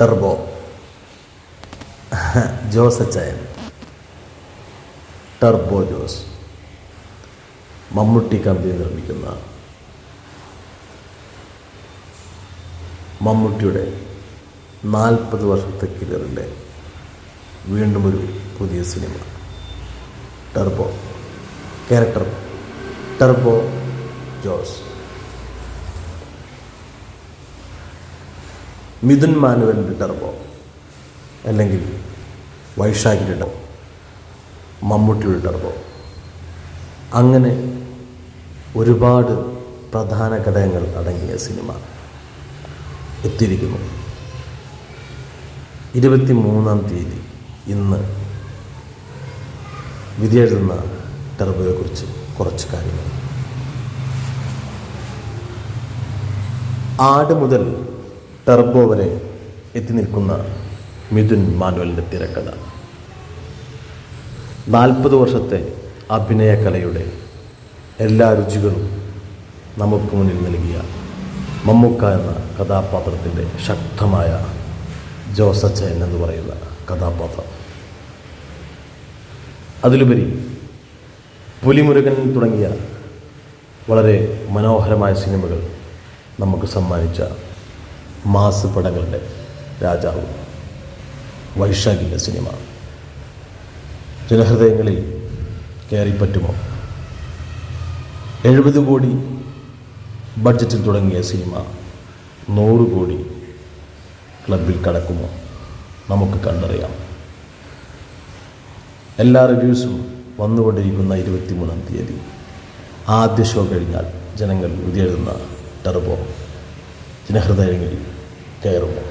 Turbo. അച്ചായൻ Turbo Jose. Mammootty company നിർമ്മിക്കുന്ന. മമ്മൂട്ടിയുടെ നാൽപ്പത് വർഷത്തെ കിലറിന്റെ വീണ്ടും ഒരു പുതിയ cinema. Turbo. Character Turbo Jose. Mithun മാനുവലിന്റെ Turbo. അല്ലെങ്കിൽ വൈശാഖിന്റെ ടർബോ. മമ്മൂട്ടിയുടെ ടർബോ. അങ്ങനെ ഒരുപാട് പ്രധാന ഘടകങ്ങൾ അടങ്ങിയ സിനിമ എത്തിയിരിക്കുന്നു. ഇരുപത്തി മൂന്നാം തീയതി ഇന്ന് വിധിയെഴുതുന്ന ടർബോയെക്കുറിച്ച് കുറച്ച് കാര്യങ്ങൾ. ആട് മുതൽ ടർബോ വരെ എത്തി നിൽക്കുന്ന മിഥുൻ മാനുവലിന്റെ തിരക്കഥ. നാൽപ്പത് വർഷത്തെ അഭിനയകലയുടെ എല്ലാ രുചികളും നമുക്ക് മുന്നിൽ നൽകിയ മമ്മൂക്ക എന്ന കഥാപാത്രത്തിന്റെ ശക്തമായ ജോസച്ചൻ എന്ന് പറയുന്ന കഥാപാത്രം. അതിലുപരി പുലിമുരുകൻ തുടങ്ങിയ വളരെ മനോഹരമായ സിനിമകൾ നമുക്ക് സമ്മാനിച്ച മാസ് പടങ്ങളുടെ രാജാവ്. വൈശാഖിന്റെ സിനിമ. ജനഹൃദയങ്ങളിൽ കയറിപ്പറ്റുമോ? എഴുപത് കോടി ബഡ്ജറ്റിൽ തുടങ്ങിയ സിനിമ നൂറ് കോടി ക്ലബിൽ കടക്കുമോ? നമുക്ക് കണ്ടറിയാം. എല്ലാ റിവ്യൂസും വന്നുകൊണ്ടിരിക്കുന്ന ഇരുപത്തിമൂന്നാം തീയതി. ആദ്യ ഷോ കഴിഞ്ഞാൽ ജനങ്ങൾ വിധിയെഴുതുന്ന ടെർബോ ജനഹൃദയങ്ങളിൽ കയറുമോ?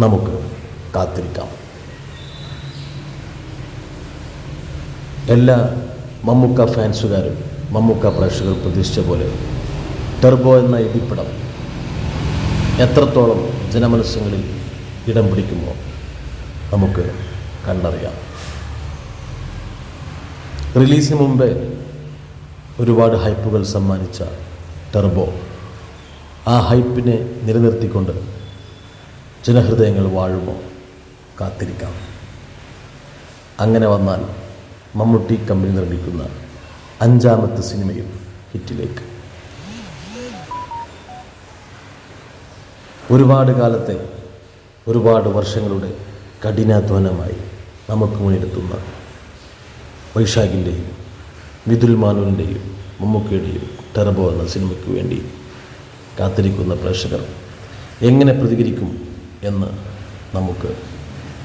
നമുക്ക് കാത്തിരിക്കാം. എല്ലാ മമ്മൂക്ക ഫാൻസുകാരും മമ്മൂക്ക പ്രേക്ഷകർ പ്രതീക്ഷിച്ച പോലെ ടെർബോ എന്ന ഇടിപ്പടം എത്രത്തോളം ജനമനസ്സുകളിൽ ഇടം പിടിക്കുമോ നമുക്ക് കണ്ടറിയാം. റിലീസിന് മുമ്പേ ഒരുപാട് ഹൈപ്പുകൾ സമ്മാനിച്ച ടെർബോ ആ ഹൈപ്പിനെ നിലനിർത്തിക്കൊണ്ട് ജനഹൃദയങ്ങൾ വാഴുമോ കാത്തിരിക്കാം. അങ്ങനെ വന്നാൽ മമ്മൂട്ടി കമ്പനി നിർമ്മിക്കുന്ന അഞ്ചാമത്തെ സിനിമയും ഹിറ്റിലേക്ക്. ഒരുപാട് കാലത്തെ ഒരുപാട് വർഷങ്ങളുടെ കഠിനാധ്വാനമായി നമുക്ക് മുന്നിലെത്തുന്ന വൈശാഖിന്റെയും വിതുൽ മാനുവിന്റെയും മമ്മൂക്കയുടെയും ടെറബോ എന്ന സിനിമയ്ക്ക് വേണ്ടി കാത്തിരിക്കുന്ന പ്രേക്ഷകർ എങ്ങനെ പ്രതികരിക്കും എന്ന് നമുക്ക്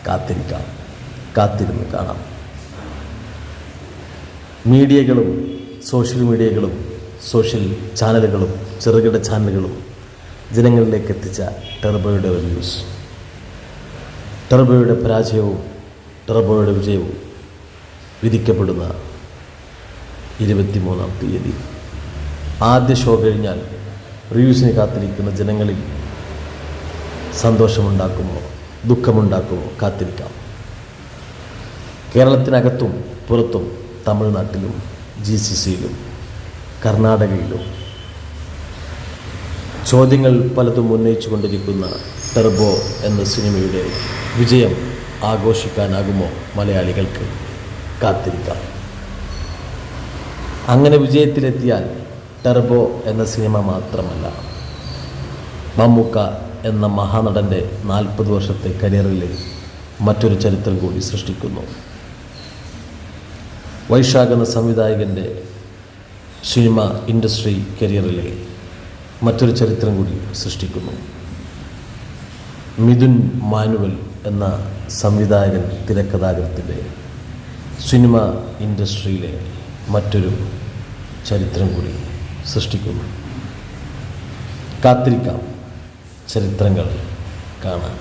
കാത്തിരിക്കാം. കാത്തിരുന്ന് കാണാം. മീഡിയകളും സോഷ്യൽ മീഡിയകളും സോഷ്യൽ ചാനലുകളും ചെറുകിട ചാനലുകളും ജനങ്ങളിലേക്ക് എത്തിച്ച ടെർബോയുടെ റിവ്യൂസ് ടെർബോയുടെ പരാജയവും ടെർബോയുടെ വിജയവും വിധിക്കപ്പെടുന്ന ഇരുപത്തിമൂന്നാം തീയതി. ആദ്യ ഷോ കഴിഞ്ഞാൽ റിവ്യൂസിന് കാത്തിരിക്കുന്ന ജനങ്ങളിൽ സന്തോഷമുണ്ടാക്കുമോ? ദുഃഖമുണ്ടാക്കുമോ? കാത്തിരിക്കാം. കേരളത്തിനകത്തും പുറത്തും തമിഴ്നാട്ടിലും ജി സി സിയിലും കർണാടകയിലും ചോദ്യങ്ങൾ പലതും ഉന്നയിച്ചു കൊണ്ടിരിക്കുന്ന ടെർബോ എന്ന സിനിമയുടെ വിജയം ആഘോഷിക്കാനാകുമോ മലയാളികൾക്ക്? കാത്തിരിക്കാം. അങ്ങനെ വിജയത്തിലെത്തിയാൽ ടെർബോ എന്ന സിനിമ മാത്രമല്ല മമ്മൂക്ക എന്ന മഹാനടന്റെ നാൽപ്പത് വർഷത്തെ കരിയറിൽ മറ്റൊരു ചരിത്രം കൂടി സൃഷ്ടിക്കുന്നു. വൈശാഖ് എന്ന സംവിധായകന്റെ സിനിമ ഇൻഡസ്ട്രി കരിയറിലെ മറ്റൊരു ചരിത്രം കൂടി സൃഷ്ടിക്കുന്നു. മിഥുൻ മാനുവൽ എന്ന സംവിധായകൻ തിരക്കഥാകൃത്തിന്റെ സിനിമ ഇൻഡസ്ട്രിയിലെ മറ്റൊരു ചരിത്രം കൂടി സൃഷ്ടിക്കുന്നു. കാത്തിരിക്കാം. ചരിത്രങ്ങൾ കാണാൻ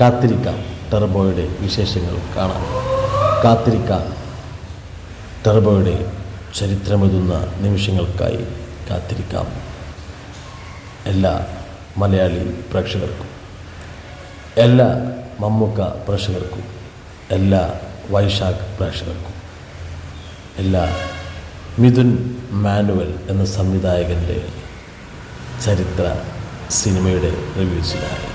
കാത്തിരിക്കാം ടെർബോയുടെ വിശേഷങ്ങൾ കാണാൻ കാത്തിരിക്കാം ടെർബോയുടെ ചരിത്രമെഴുതുന്ന നിമിഷങ്ങൾക്കായി കാത്തിരിക്കാം. എല്ലാ മലയാളി പ്രേക്ഷകർക്കും എല്ലാ മമ്മൂക്ക പ്രേക്ഷകർക്കും എല്ലാ വൈശാഖ് പ്രേക്ഷകർക്കും എല്ലാ മിഥുൻ മാനുവൽ എന്ന സംവിധായകന്റെ ചരിത്ര സിനിമയുടെ റിവ്യൂസിനായി